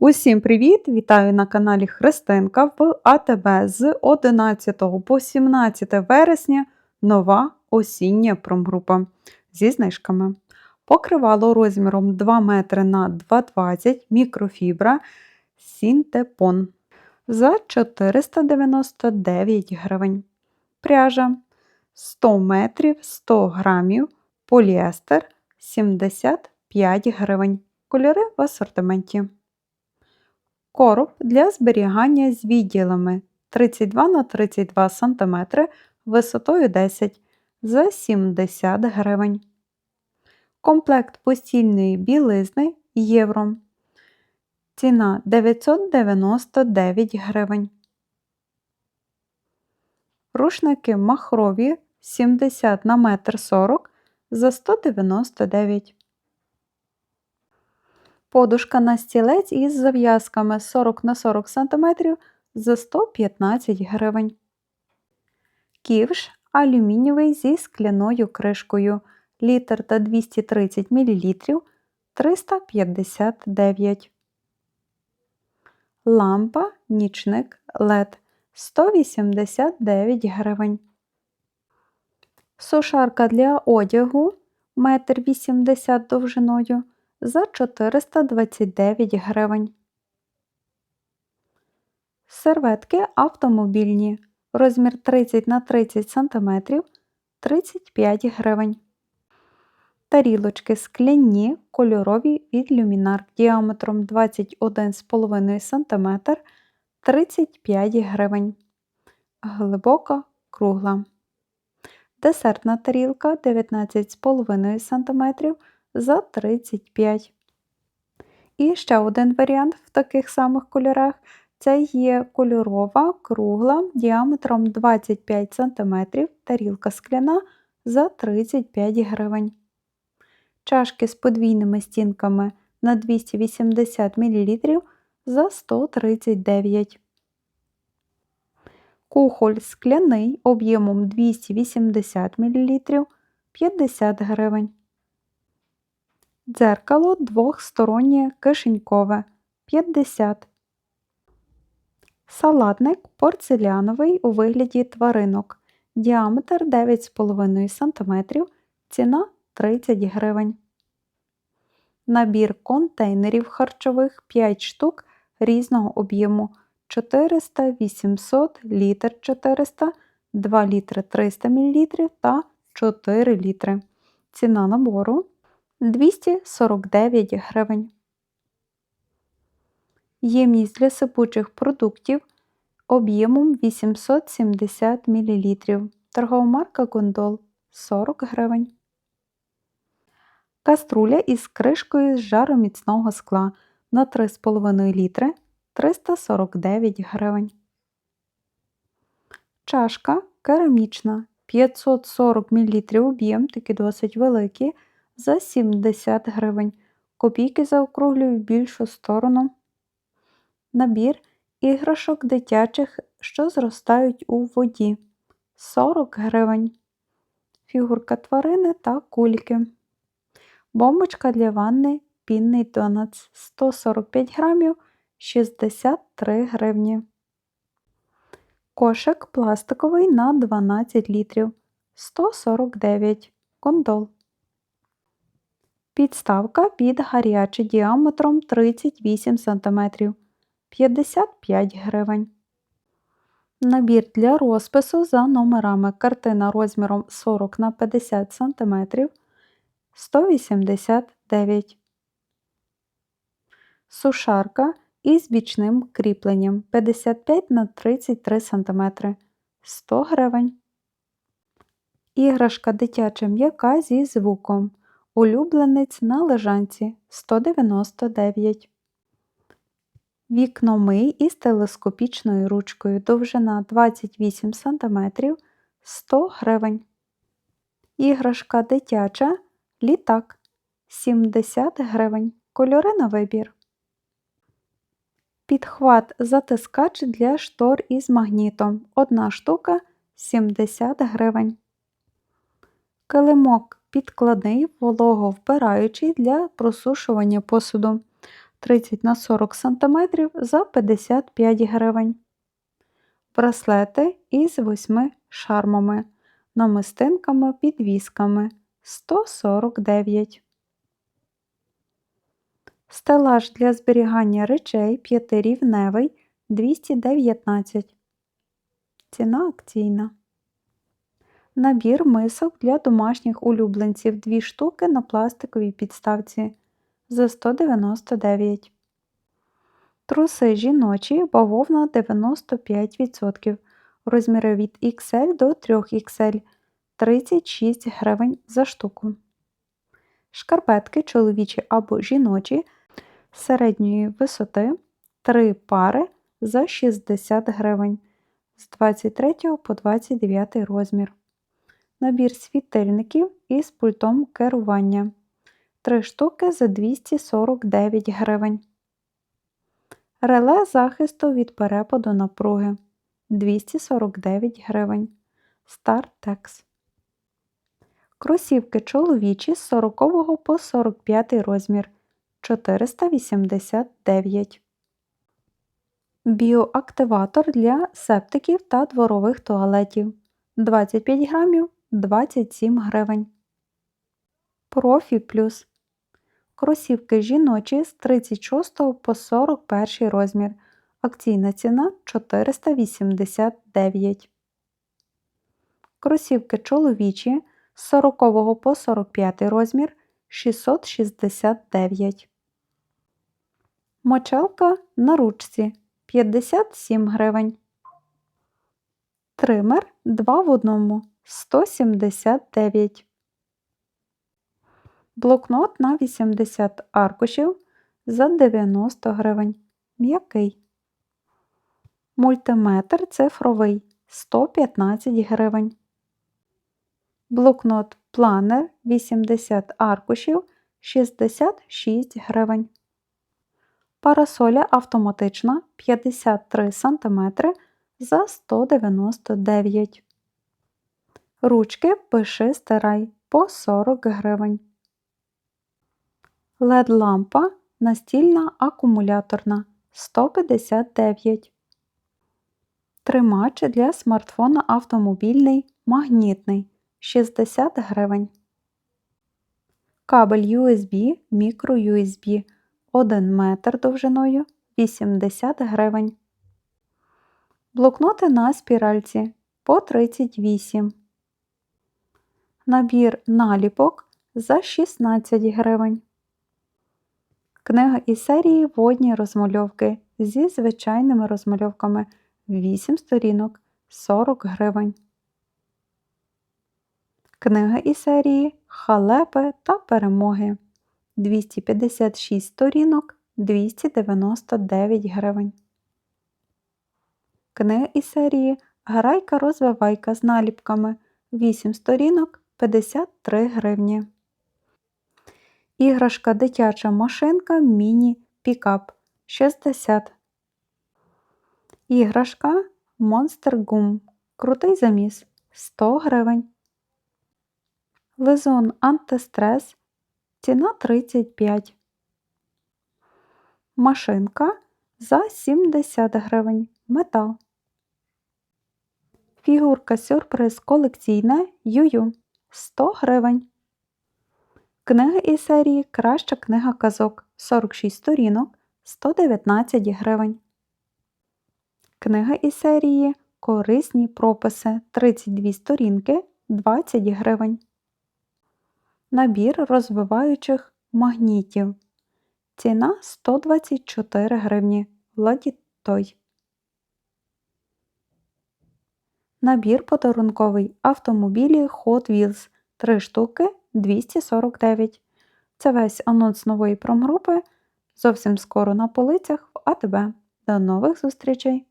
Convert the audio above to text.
Усім привіт! Вітаю на каналі Христинка в АТБ з 11 по 17 вересня нова осіння промгрупа зі знижками. Покривало розміром 2 метри на 2,20 мікрофібра Сінтепон за 499 гривень. Пряжа 100 метрів 100 грамів, поліестер 75 гривень. Кольори в асортименті. Короб для зберігання з відділами 32 на 32 см висотою 10 за 70 гривень. Комплект постільної білизни євро. Ціна 999 гривень. Рушники махрові 70 на 1,40 м за 199 Подушка на стілець із зав'язками 40 на 40 см за 115 гривень. Ківш алюмінієвий зі скляною кришкою літр та 230 мл 359. Лампа нічник LED 189 гривень. Сушарка для одягу 1,80 м довжиною за 429 гривень. Серветки автомобільні. Розмір 30 на 30 см 35 гривень. Тарілочки скляні кольорові від люмінар діаметром 21,5 см 35 гривень. Глибока кругла. Десертна тарілка 19,5 см за 35. І ще один варіант в таких самих кольорах це є кольорова кругла діаметром 25 см тарілка скляна за 35 гривень. Чашки з подвійними стінками на 280 мл за 139 Кухоль скляний об'ємом 280 мл 50 гривень. Дзеркало двохстороннє кишенькове 50. Салатник порцеляновий у вигляді тваринок. Діаметр 9,5 см. Ціна 30 гривень. Набір контейнерів харчових 5 штук різного об'єму 400, 800, літр 400, 2 літри 300 мл та 4 літри. Ціна набору 249 гривень. Ємність для сипучих продуктів об'ємом 870 мл. Торгова марка Гондол 40 гривень. Каструля із кришкою з жароміцного скла на 3,5 літри 349 гривень. Чашка керамічна 540 мл об'єм, такі досить великі за 70 гривень. Копійки заокруглюю в більшу сторону. Набір іграшок дитячих, що зростають у воді 40 гривень. Фігурка тварини та кульки. Бомбочка для ванни пінний донац 145 грамів 63 гривні. Кошик пластиковий на 12 літрів 149 кондол. Підставка під гарячий діаметром 38 см 55 гривень. Набір для розпису за номерами. Картина розміром 40 на 50 см 189 Сушарка із бічним кріпленням. 55 на 33 см 100 гривень. Іграшка дитяча м'яка зі звуком Улюбленець на лежанці 199. Вікномий із телескопічною ручкою довжина 28 см 100 гривень. Іграшка дитяча літак 70 гривень. Кольори на вибір. Підхват затискач для штор із магнітом. Одна штука 70 гривень. Килимок підкладний вологовбираючий для просушування посуду 30 на 40 см за 55 гривень. Браслети із 8 шармами, намистинками, підвісками 149. Стелаж для зберігання речей п'ятирівневий 219. Ціна акційна. Набір мисок для домашніх улюбленців 2 штуки на пластиковій підставці за 199. Труси жіночі бавовна 95%. Розміри від XL до 3XL 36 гривень за штуку. Шкарпетки чоловічі або жіночі середньої висоти 3 пари за 60 гривень з 23 по 29 розмір. Набір світильників із пультом керування 3 штуки за 249 гривень. Реле захисту від перепаду напруги 249 гривень. Startex. Кросівки чоловічі з 40 по 45 розмір 489. Біоактиватор для септиків та дворових туалетів 25 грамів 27 гривень. Профі плюс. Кросівки жіночі з 36 по 41 розмір. Акційна ціна 489. Кросівки чоловічі з 40 по 45 розмір 669. Мочалка на ручці 57 гривень. Тример 2 в 1 179. Блокнот на 80 аркушів за 90 гривень. М'який. Мультиметр цифровий 115 гривень. Блокнот планер 80 аркушів 66 гривень. Парасоля автоматична 53 см за 199 Ручки пиши стирай по 40 гривень. led лампа настільна акумуляторна 159 Тримач для смартфона автомобільний магнітний 60 гривень. Кабель USB мікро-USB 1 метр довжиною 80 гривень. Блокноти на спіральці по 38. Набір наліпок за 16 гривень. Книга із серії Водні розмальовки зі звичайними розмальовками 8 сторінок 40 гривень. Книга із серії Халепи та перемоги 256 сторінок 299 гривень. Книга із серії Грайка розвивайка з наліпками 8 сторінок 53 гривні. Іграшка дитяча машинка міні пікап 60. Іграшка Monster Gum. Крутий заміс 100 гривень. Лизун антистрес. Ціна 35. Машинка за 70 гривень. Метал. Фігурка сюрприз колекційна Юю 100 гривень. Книга із серії Краща книга казок 46 сторінок 119 гривень. Книга із серії Корисні прописи 32 сторінки 20 гривень. Набір розвиваючих магнітів. Ціна 124 гривні. Владітой. Набір подарунковий автомобілі Hot Wheels 3 штуки 249. Це весь анонс нової промгрупи. Зовсім скоро на полицях в АТБ. До нових зустрічей!